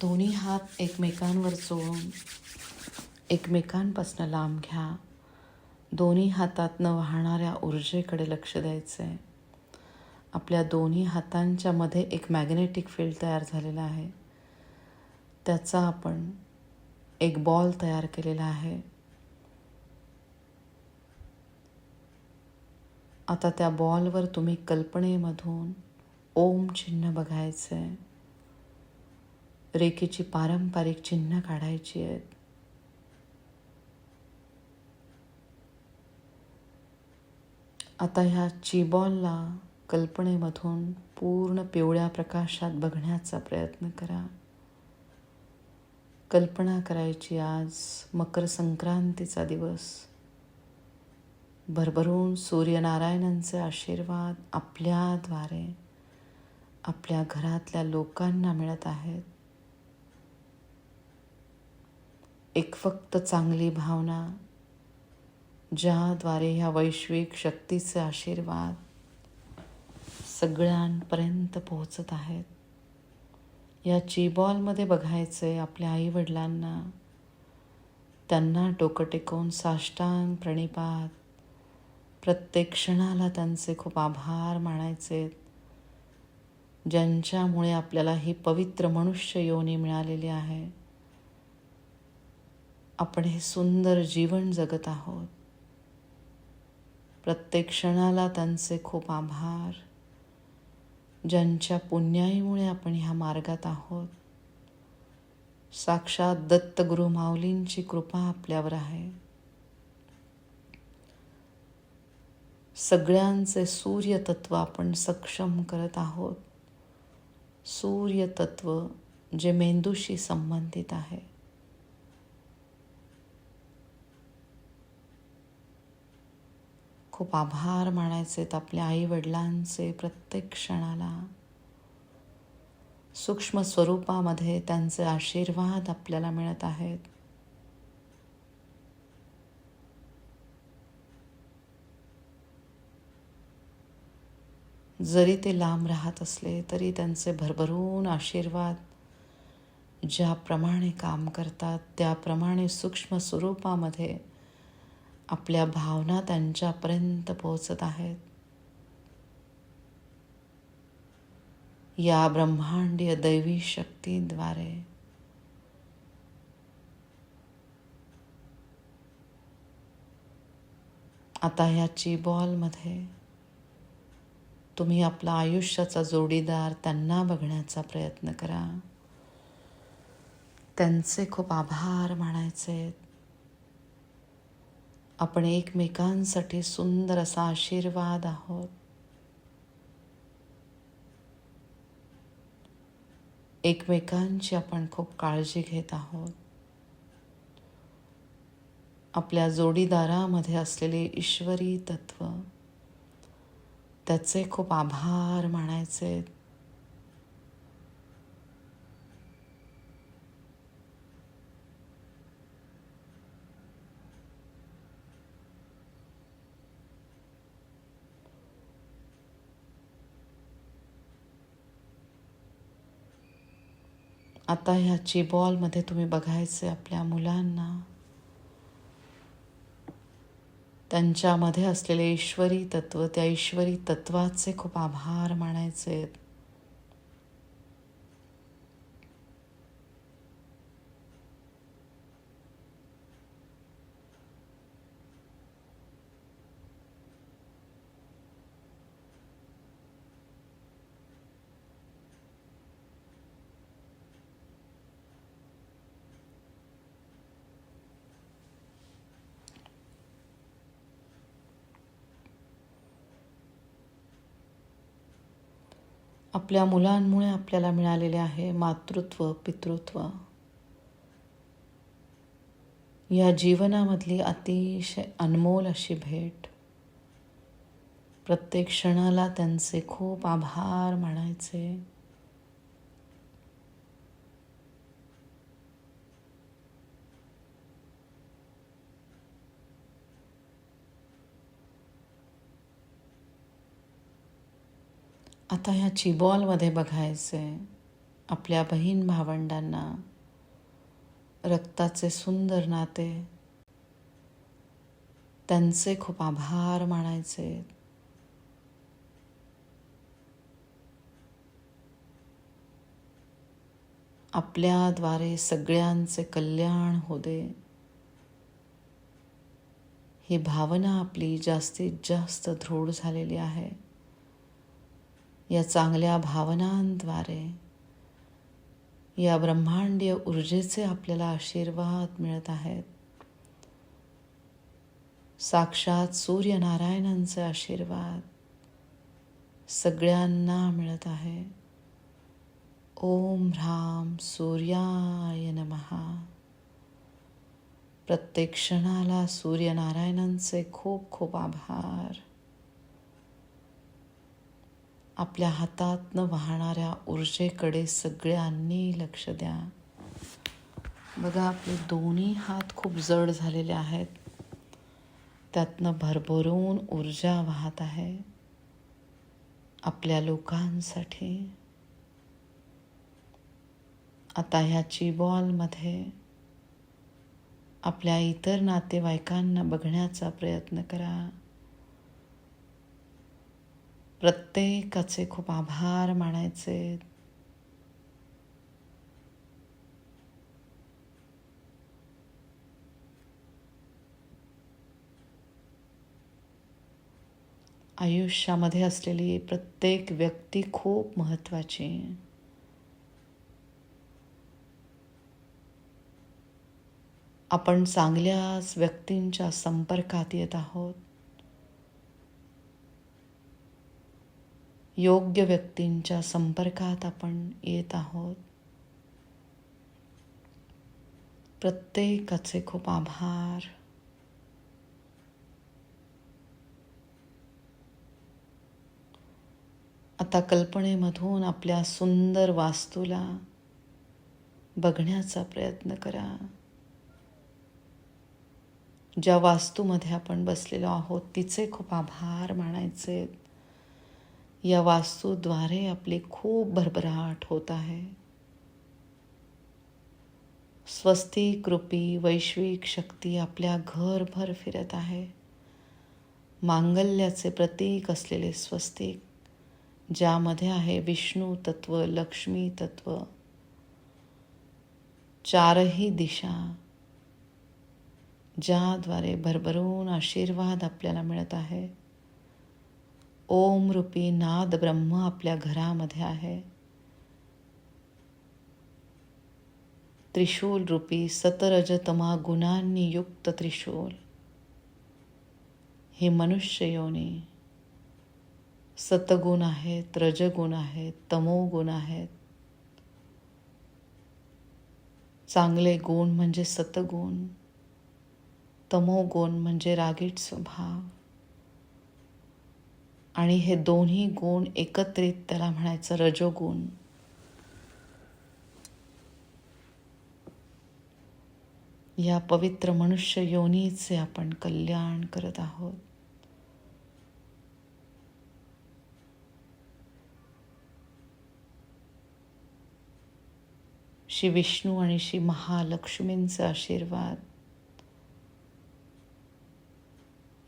दोन्ही हात एकमेकांवर चोळून एकमेकांपासून लांब घ्या. दोन्ही हातातनं वाहणाऱ्या ऊर्जेकडे लक्ष द्यायचं आहे आपल्या दोन्ही हातांच्या मध्ये एक मॅग्नेटिक फील्ड तयार झालेला आहे. त्याचा आपण एक बॉल तयार केलेला आहे. आता त्या बॉलवर तुम्ही कल्पनेमधून ओम चिन्ह बघायचं आहे रेखेची पारंपरिक चिन्ह काढायची आहेत. आता ह्या चीबॉलला कल्पनेमधून पूर्ण पिवळ्या प्रकाशात बघण्याचा प्रयत्न करा. कल्पना करायची आज मकर संक्रांतीचा दिवस. भरभरून सूर्यनारायणांचे आशीर्वाद आपल्याद्वारे आपल्या घरातल्या लोकांना मिळत आहेत. एक फक्त चांगली भावना ज्याद्वारे ह्या वैश्विक शक्तीचे आशीर्वाद सगळ्यांपर्यंत पोहोचत आहेत. या चीबॉलमध्ये बघायचं आहे आपल्या आईवडिलांना त्यांना डोकं टेकवून साष्टांग प्रणिपात प्रत्येक क्षणाला त्यांचे खूप आभार मानायचे ज्यांच्यामुळे आपल्याला ही पवित्र मनुष्य योनी मिळालेली आहे. आपण हे सुंदर जीवन जगत आहोत. प्रत्येक क्षणाला त्यांचे खूप आभार. ज्यांच्या पुण्याईमुळे आपण ह्या मार्गात आहोत. साक्षात दत्तगुरु माऊलींची कृपा आपल्यावर आहे. सगळ्यांचे सूर्यतत्व आपण सक्षम करत आहोत. सूर्यतत्व जे मेंदूशी संबंधित आहे. खूप आभार मानायचेत आपल्या आई वडिलांचे प्रत्येक क्षणाला. सूक्ष्म स्वरूपामध्ये त्यांचे आशीर्वाद आपल्याला मिळत आहेत. जरी ते लांब राहत असले तरी त्यांचे भरभरून आशीर्वाद ज्याप्रमाणे काम करतात त्याप्रमाणे सूक्ष्म स्वरूपामध्ये आपल्या भावना त्यांच्यापर्यंत पोहोचत आहेत. या ब्रह्मांडीय दैवी शक्तीद्वारे. आता ह्या बॉलमध्ये तुम्ही आपला आयुष्याचा जोडीदार त्यांना बघण्याचा प्रयत्न करा. त्यांचे खूप आभार मानायचे. आपण एकमेकांसाठी सुंदर असा आशीर्वाद आहोत. एकमेकांची आपण खूप काळजी घेत आहोत. आपल्या जोडीदारामध्ये असलेले ईश्वरी तत्व त्याचे खूप आभार मानायचे. आता ह्याची बॉलमध्ये तुम्ही बघायचे आपल्या मुलांना. त्यांच्यामध्ये असलेले ईश्वरी तत्व त्या ईश्वरी तत्वाचे खूप आभार मानायचे. आहेत आपल्या मुलांमुळे आपल्याला मिळालेले आहे मातृत्व पितृत्व. या जीवनामधली अतिशय अनमोल अशी भेट. प्रत्येक क्षणाला त्यांचे खूप आभार मानायचे. आता ह्या चिबॉलमध्ये बघायचं आहे आपल्या बहीण भावंडांना रक्ताचे सुंदर नाते त्यांचे खूप आभार मानायचे. आपल्याद्वारे सगळ्यांचे कल्याण हो दे ही भावना आपली जास्तीत जास्त दृढ झालेली आहे. या चांगल्या भावनांद्वारे. या ब्रह्मांडीय ऊर्जेचे आपल्याला आशीर्वाद मिळत आहेत. साक्षात सूर्यनारायणांचे आशीर्वाद सगळ्यांना मिळत आहे. ओम ह्राम सूर्याय नमहा प्रत्येक क्षणाला सूर्यनारायणांचे खूप खूप आभार. आपल्या हातातनं वाहणाऱ्या ऊर्जेकडे सगळ्यांनी लक्ष द्या. बघा आपले दोन्ही हात खूप जड झालेले आहेत. त्यातनं भरभरून ऊर्जा वाहत आहे. आपल्या लोकांसाठी. आता ह्या बॉलमध्ये आपल्या इतर नातेवाईकांना बघण्याचा प्रयत्न करा. प्रत्येकाचे खूप आभार मानायचे. आयुष्यामध्ये असलेली प्रत्येक व्यक्ती खूप महत्वाची आपण चांगल्याच व्यक्तींच्या संपर्कात येत आहोत. योग्य व्यक्तींच्या संपर्कात आपण येत आहोत. प्रत्येकाचे खूप आभार. आता कल्पनेमधून आपल्या सुंदर वास्तूला बघण्याचा प्रयत्न करा. ज्या वास्तूमध्ये आपण बसलेलो आहोत तिचे खूप आभार मानायचे. या वास्तूद्वारे आपली खूप भरभराट होत आहे. स्वस्तिक कृपी वैश्विक शक्ती आपल्या घरभर फिरत आहे. मांगल्याचे प्रतीक असलेले स्वस्तिक ज्यामध्ये आहे विष्णू तत्व लक्ष्मी तत्व. चारही दिशा ज्याद्वारे भरभरून आशीर्वाद आपल्याला मिळत आहे. ओम रूपी नाद ब्रह्म आपल्या घरामध्ये आहे. त्रिशूल रूपी सतरजतमा गुणांनी युक्त त्रिशूल. हे मनुष्य योनी सतगुण आहेत रजगुण आहेत तमोगुण आहेत. चांगले गुण म्हणजे सतगुण तमोगुण म्हणजे रागीट स्वभाव. आणि हे दोन्ही गुण एकत्रित त्याला म्हणायचं रजोगुण. या पवित्र मनुष्य योनीचे आपण कल्याण करत आहोत. श्री विष्णू आणि श्री महालक्ष्मींचे आशीर्वाद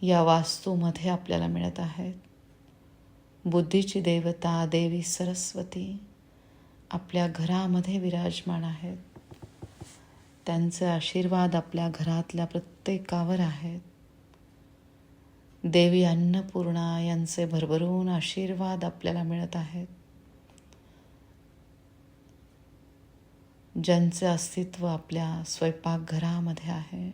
या वास्तूमध्ये आपल्याला मिळत आहेत. बुद्धीची देवता देवी सरस्वती आपल्या घरामध्ये विराजमान आहेत. त्यांचे आशीर्वाद आपल्या घरातल्या प्रत्येकावर आहेत. देवी अन्नपूर्णा यांचे भरभरून आशीर्वाद आपल्याला मिळत आहेत. ज्यांचे अस्तित्व आपल्या स्वयंपाकघरामध्ये आहे.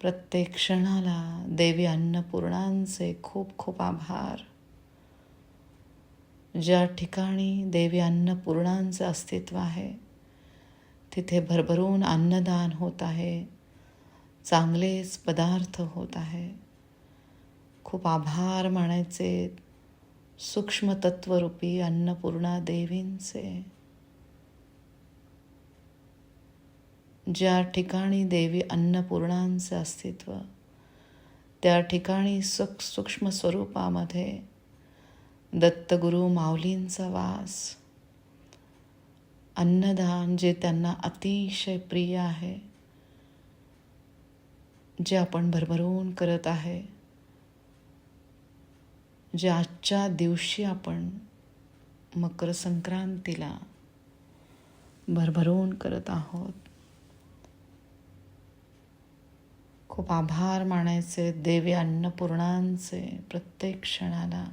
प्रत्येक क्षणाला देवी अन्नपूर्णांचे खूप खूप आभार. ज्या ठिकाणी देवी अन्नपूर्णांचं अस्तित्व आहे तिथे भरभरून अन्नदान होत आहे चांगलेच पदार्थ होत आहे. खूप आभार मानायचे सूक्ष्मतत्वरूपी अन्नपूर्णा देवींचे. ज्या ठिकाणी देवी अन्नपूर्णांचं अस्तित्व त्या ठिकाणी सुख सूक्ष्म स्वरूपामध्ये दत्तगुरु माऊलींचा वास. अन्नदान जे त्यांना अतिशय प्रिय आहे जे आपण भरभरून करत आहे जे आजच्या दिवशी आपण मकर संक्रांतीला भरभरून करत आहोत. खूप आभार मानायचे देवी अन्नपूर्णांचे प्रत्येक क्षणाला.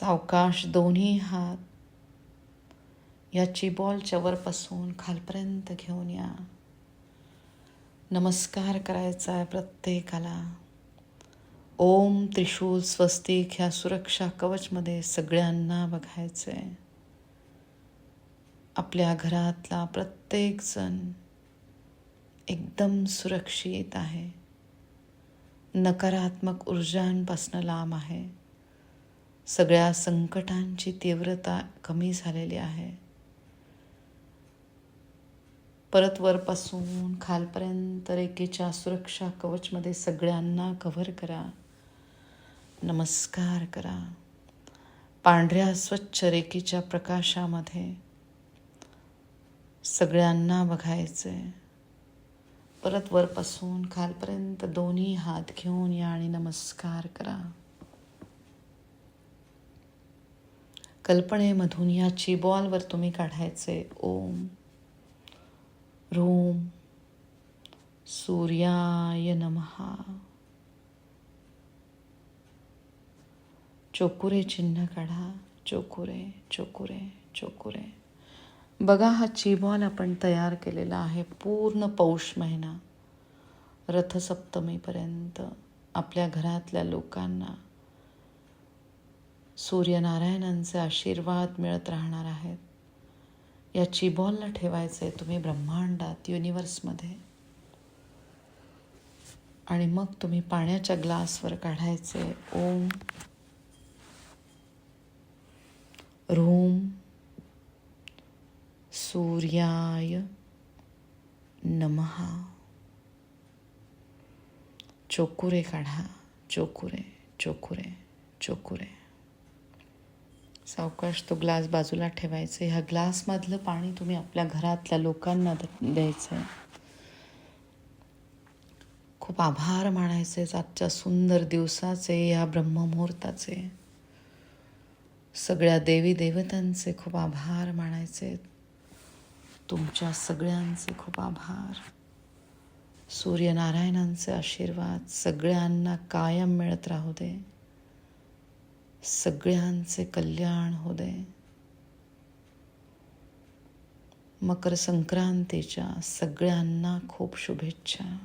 सावकाश दोन्ही हात. या चिबॉलच्या वरपासून खालपर्यंत घेऊन या. नमस्कार करायचा आहे प्रत्येकाला. ओम त्रिशूल स्वस्तिक ह्या सुरक्षा कवचमध्ये सगळ्यांना बघायचं आहे आपल्या घरातला प्रत्येकजण एकदम सुरक्षित आहे. नकारात्मक ऊर्जांपासून लांब आहे. सगळ्या संकटांची तीव्रता कमी झालेली आहे. परत वरपासून खालपर्यंत रेखेच्या सुरक्षा कवचमध्ये सगळ्यांना कव्हर करा. नमस्कार करा. पांढऱ्या स्वच्छ रेखेच्या प्रकाशामध्ये सगळ्यांना बघायचंय परत वरपासून खालपर्यंत दोन्ही हात घेऊन या आणि नमस्कार करा. कल्पनेमधून या चिबॉलवर तुम्ही काढायचे. ओम. रोम. सूर्याय नमहा चोकुरे चिन्ह काढा. चोकुरे चोकुरे चोकुरे. बघा हा चिबॉल आपण तयार केलेला आहे पूर्ण पौष महिना. रथसप्तमीपर्यंत आपल्या घरातल्या लोकांना. सूर्यनारायणांचे आशीर्वाद मिळत राहणार आहेत. या चिबॉलला ठेवायचं आहे तुम्ही ब्रह्मांडात युनिवर्समध्ये आणि मग तुम्ही पाण्याच्या ग्लासवर काढायचे. ओम. रूम. सूर्याय नमहा. चोकुरे काढा. चोकुरे चोकुरे चोकुरे. सावकाश तो ग्लास बाजूला ठेवायचा ह्या ग्लासमधलं पाणी तुम्ही आपल्या घरातल्या लोकांना द- द्यायचं खूप आभार मानायचे आजच्या सुंदर दिवसाचे या ब्रह्ममुहूर्ताचे. सगळ्या देवी देवतांचे खूप आभार मानायचे तुमच्या सगळ्यांचे खूप आभार. सूर्यनारायणांचे आशीर्वाद सगळ्यांना कायम मिळत राहू दे. सगळ्यांचे कल्याण हो दे. मकर संक्रांतीच्या सगळ्यांना खूप शुभेच्छा.